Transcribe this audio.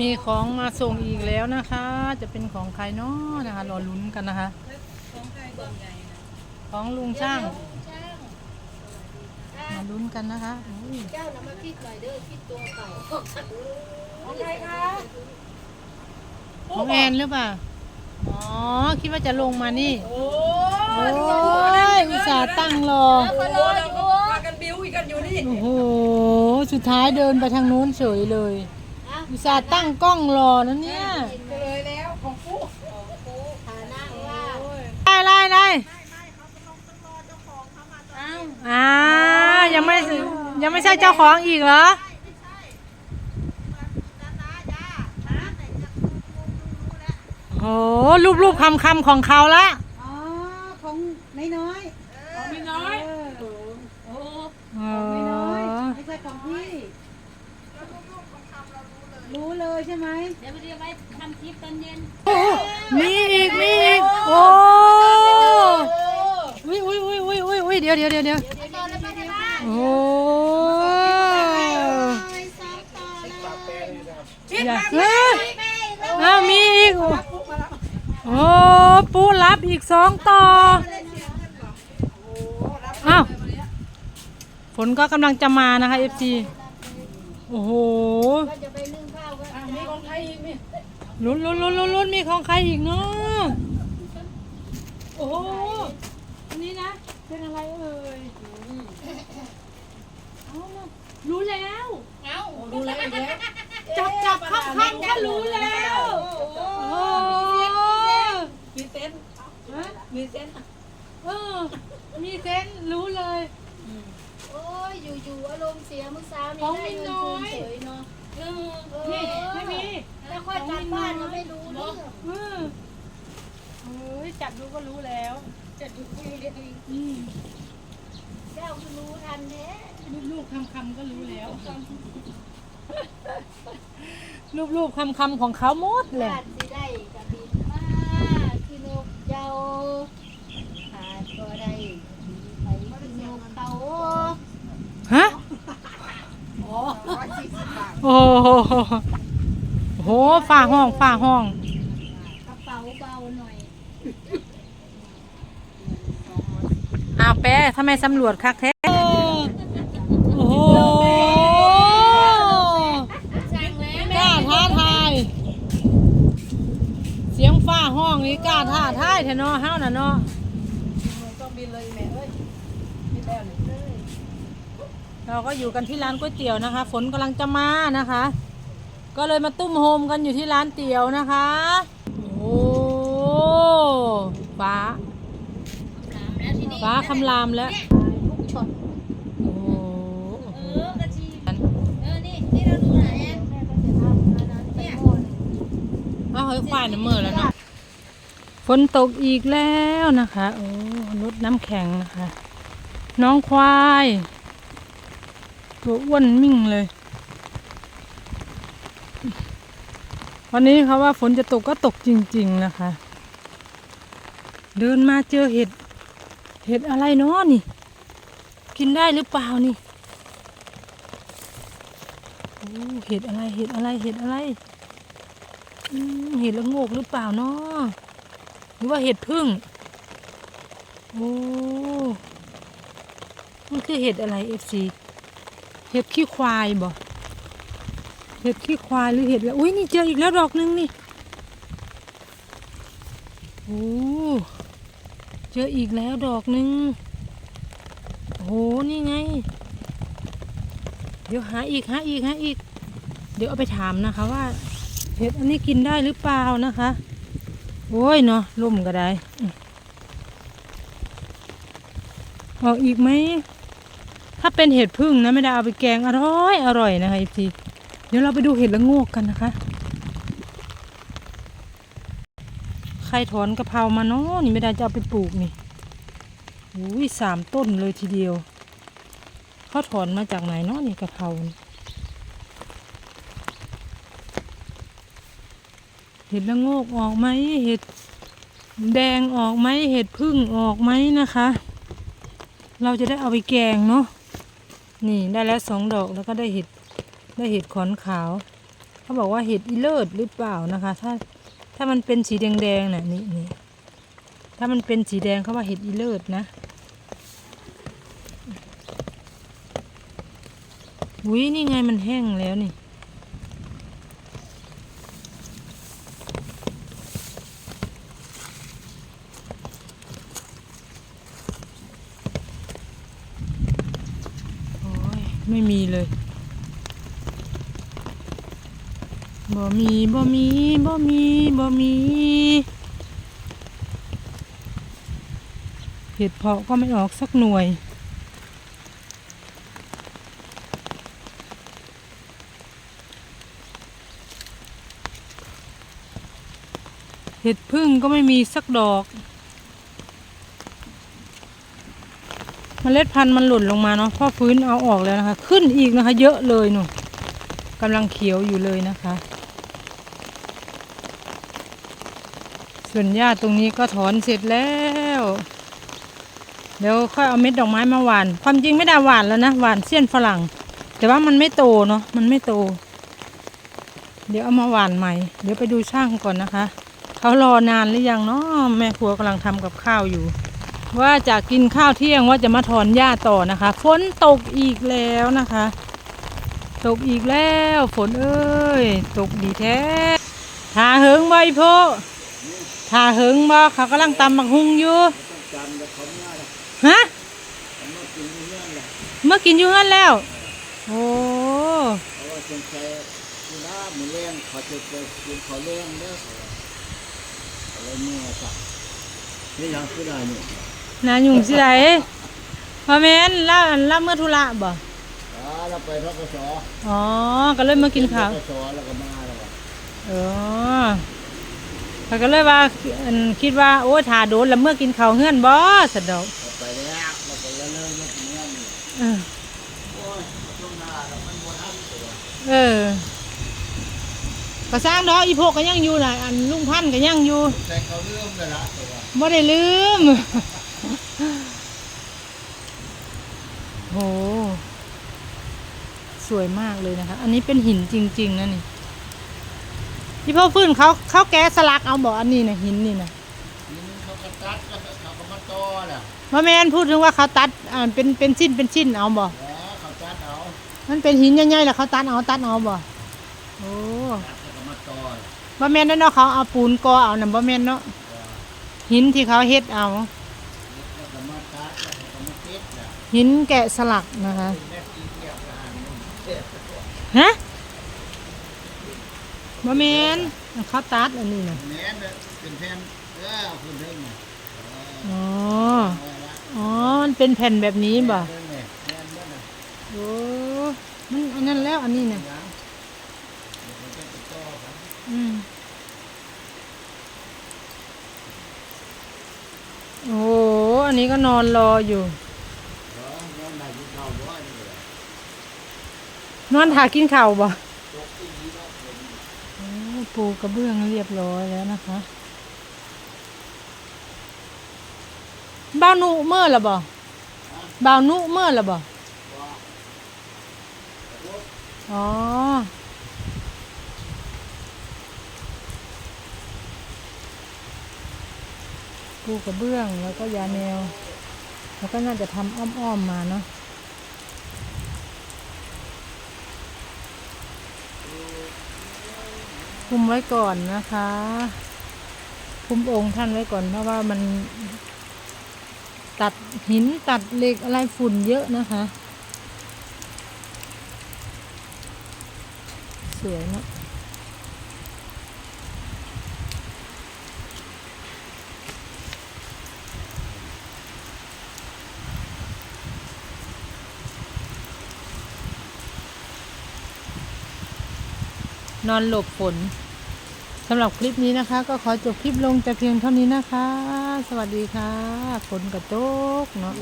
มีของมาส่งอีกแล้วนะคะ จะเป็นของใครเนาะนะคะ รอลุ้นกันนะคะของลุงช่างมาลุ้นกันนะคะอุ้ยเจ้านะมาคิดหน่อยเด้อคิดตัวเก่าของใครคะของแอนหรือเปล่า อ๋อ คิดว่าจะลงมานี่ โอ้โอ้ยอุตส่าห์ตั้งรอโหเราก็พากันบิ้วอีกกันอยู่นี่ โอ้โห สุดท้ายเดินไปทางนู้นเฉยเลย อุตส่าห์ตั้งกล้องรอนะเนี่ยเลยแล้วของปุ๊ฐานะว่าได้ได้ได้เอ้าอ่ายังไม่ยังไม่ใช่เจ้าของอีกเหรอโอ้รูปรูปคำคำๆของเขาละ อ๋อ ของน้อยน้อย ของพี่น้อย โอ้ อ๋อ ไม่น้อย ไม่ใช่ของพี่ รู้ เลยใช่ไหมเดี๋ยวไปเรียกไว้ทำคลิปตอนเย็นมีอีกมีอีกโอ้อุ้ยอุ้ยอุ้ยอุ้ยอุ้ยอุ้ยเดี๋ยวเดี๋ยวเดี๋ยวเดี๋ยวเดี๋ยวตอนแล้วมาได้บ้างโอ้อมต่อเลยอย่าเฮ้ยอ้าวมีอีกโอ้ปูรับอีกสองต่ออ้าวฝนก็กำลังจะมานะคะ FC โอ้โห มีของใครอีกนี่ลุ้นลุ้นลุ้นลุ้นลุ้นมีของใครอีกเนาะโอ้โหอันนี้นะ เป็นอะไรเอ่ยเอาล่ะรู้แล้ว เอ้าดูแลอีกแล้วจับจับข้ามข้ามก็รู้แล้วโอ้มีเซนฮะมีเซนเออ มีเซนส์รู้เลย โอ้ยอยู่ๆอารมณ์เสียเมื่อเช้าขอนี้งได้มินเงินน้อยคืนเฉยเนาะเออ นี่ไม่มีแล้วค่อยกลับบ้านก็ไม่รู้เรื่องเออเฮ้ยจับดูก็รู้แล้วจะดูคุยเดี๋ยวนี้อืมเจ้าคือรู้ทันแท้ลูกๆคำคำๆก็รู้แล้วรูปๆคำคำๆของเขาหมดเลย บ้านสิได้กระบินมาคือนกเจ้าขาดก็ได้ไปคือนกเขา ฮะ โอ้โหโอ้โหฝ่าห้องฝ่าห้อง กระเป๋าเบาหน่อยอ้าวแปะทำไมสำรวจคักแท้ โอ้โหสั่งแล้วกล้าท้าทาย เสียงฟ้าห้องนี้กล้าท้าทายแท้เนาะเฮาน่ะเนาะ ต้องบินเลยแม่เอ้ยบินแล้วนี่ เราก็อยู่กันที่ร้านก๋วยเตี๋ยวนะคะ ฝนกำลังจะมานะคะ ก็เลยมาตุ้มโฮมกันอยู่ที่ร้านเตี๋ยวนะคะ โอ้ฟ้า ฟ้าคำรามแล้วทุกช็อตโอ้เออกระชีเออนี่นี่เราดูไหนอนแม่ก็จะทำอันนั้นเนี่ยเอาเฮ้ยควายน้ำเมื่อแล้วเนาะฝนตกอีกแล้วนะคะ โอ้รถน้ำแข็งนะคะ น้องควาย ตัวอ้วนมิ่งเลย วันนี้เขาว่าฝนจะตกก็ตกจริง ๆนะคะ เดินมาเจอเห็ด เห็ดอะไรเนาะนี่ กินได้หรือเปล่านี่เห็ดอะไรเห็ดอะไรเห็ดอะไรเห็ดละโงกหรือเปล่าเนาะหรือว่าเห็ดพึ่งโอ้มันคือเห็ดอะไรเอฟซี ห็ดขี้ควายบ่เห็ดขี้ควายหรือเห็ดอะไรอุ้ยนี่เจออีกแล้วดอกหนึงนี่โอ้เจออีกแล้วดอกหนึงโอ้นี่ไง เดี๋ยวหาอีกหาอีกหาอีก เดี๋ยวเอาไปถามนะคะว่าเห็ดอันนี้กินได้หรือเปล่านะคะ โอ้ยเนาะล่มก็ได้ออกอีกไหม ถ้าเป็นเห็ดพึ่งนะไม่ได้เอาไปแกงอร่อยอร่อยนะคะอีพีเดี๋ยวเราไปดูเห็ดละโงกกันนะคะ ใครถอนกะเพรามาเนาะนี่ไม่ได้จะเอาไปปลูกนี่อุ้ยสามต้นเลยทีเดียว เขาถอนมาจากไหนเนาะนี่กะเพราเห็ดละโงกออกไหมเห็ดแดงออกไหมเห็ดพึ่งออกไหมนะคะ เราจะได้เอาไปแกงเนาะ นี่ได้แล้วสองดอกแล้วก็ได้เห็ดได้เห็ดขอนขาว เขาบอกว่าเห็ดอีเลิศหรือเปล่านะคะ ถ้าถ้ามันเป็นสีแดงๆน่ะนี่นี่ถ้ามันเป็นสีแดงเขาว่าเห็ดอีเลิศนะอุ้ยนี่ไงมันแห้งแล้วนี่ ไม่มีเลยบ่มีบ่มีบ่มีบ่มีเห็ดเพาะก็ไม่ออกสักหน่วย เห็ดพึ่งก็ไม่มีสักดอก มล็ดพันธุ์มันหล่นลงมาเนาะพ่อฟื้นเอาออกแล้วนะคะ ขึ้นอีกนะคะ เยอะเลยหนูกำลังเขียวอยู่เลยนะคะ ส่วนหญ้าตรงนี้ก็ถอนเสร็จแล้ว เดี๋ยวค่อยเอาเม็ดดอกไม้มาหวาน ความจริงไม่ได้หวานแล้วนะหวานเสี้ยนฝรั่ง แต่ว่ามันไม่โตเนาะมันไม่โต เดี๋ยวเอามาหวานใหม่ เดี๋ยวไปดูช่างก่อนนะคะเขารอนานหรือยังเนาะแม่ครัวกำลังทำกับข้าวอยู่ ว่าจะกินข้าวเที่ยงว่าจะมาถอนหญ้าต่อนะคะฝนตกอีกแล้วนะคะ ตกอีกแล้วฝนเอ้ย ตกดีแท้ทาเหิงไว้โพทาเหิงบ่เขากำลังตำบักฮุงอยู่ฮะเมื่อกินอยู่เฮือนแล้ว โอ้เพราะว่าสงสัยที่น้ามือเลี้ยงเขาจะไปกินเลี้ยงเด้ออะไรเมื่อสักนี่ยังคือได้ นี่นายุ่งสิไรพ่อแม่นล่าล่าเมื่อธุระบ่อ่าเราไปทกศอ๋อ ก็เลยมากินข้าวทกศแล้วก็มาแล้วก็เออเขาก็เลยว่าอันคิดว่าโอ้ยถ่าโดนแล้วเมื่อกินข้าวเฮือนบ่สะดอกเอาไปแล้วแล้วก็แล้วเลิกแล้วก็เงี้ยนี่เออโอ้ยช่วงหน้าแล้วมันบ่ทันตัวเออก็สร้างดอกอีพกก็ยังอยู่น่ะอันลุงพันธุ์ก็ยังอยู่แต่เขาเรื่องเลยละตัวบ่ได้ลืม โห สวยมากเลยนะคะ อันนี้เป็นหินจริง ๆนะนี่ที่พ่อฟื้นเขาเขาแกะสลักเอาบอกอันนี้นะหินนี่นะนี่เขาก็ตัดแล้วก็เขาก็มาต่อแหละว่าแมนพูดถึงว่าเขาตัดอ่าเป็นเป็นชิ้นเป็นชิ้นเอาบ่แล้วเขาตัดเอามันเป็นหินใหญ่ๆแล้วเขาตัดเอาตัดเอาบ่โอ้ตัดแล้วก็มาต่อว่าแมนนั่นเนาะเขาเอาปูนกอเอาน่ะบ่แมนเนาะหินที่เขาเฮ็ดเอาแล้วก็มาตัดแล้วก็มาติดแหละหินแกะสลักนะคะ แม่ตีเกี่ยวกันเทศ ฮะบ่แมนเขาตัดอันนี้น่ะแม่นเนี่ยเป็นแผ่นเออเอาขึ้นเทิงน่ะอ๋อเออละอ๋อ มันเป็นแผ่นแบบนี้บ่เทิงเนี่ยแม่นบ่น่ะโอ้มันอันนั้นแล้วอันนี้น่ะยังเดี๋ยวมันจะไปต่อกันอืมโอ้โหอันนี้ก็นอนรออยู่ เออย้อนได้ที่เข้าบ่นี่แหละ นอนถากินข้าวบ่ปูกระเบื้องเรียบร้อยแล้วนะคะบ่าวนุเมื่อละบ่บ่าวนุเมื่อละบ่อ๋อปูกระเบื้องแล้วก็ยาแนว แล้วก็น่าจะทำอ้อมๆมาเนาะ คุมไว้ก่อนนะคะ คุมองค์ท่านไว้ก่อน เพราะว่ามัน ตัดหินตัดเหล็กอะไรฝุ่นเยอะนะคะ สวยเนาะ นอนหลบฝนสำหรับคลิปนี้นะคะ ก็ขอจบคลิปลงแต่เพียงเท่านี้นะคะ สวัสดีค่ะฝนกระตกเนาะ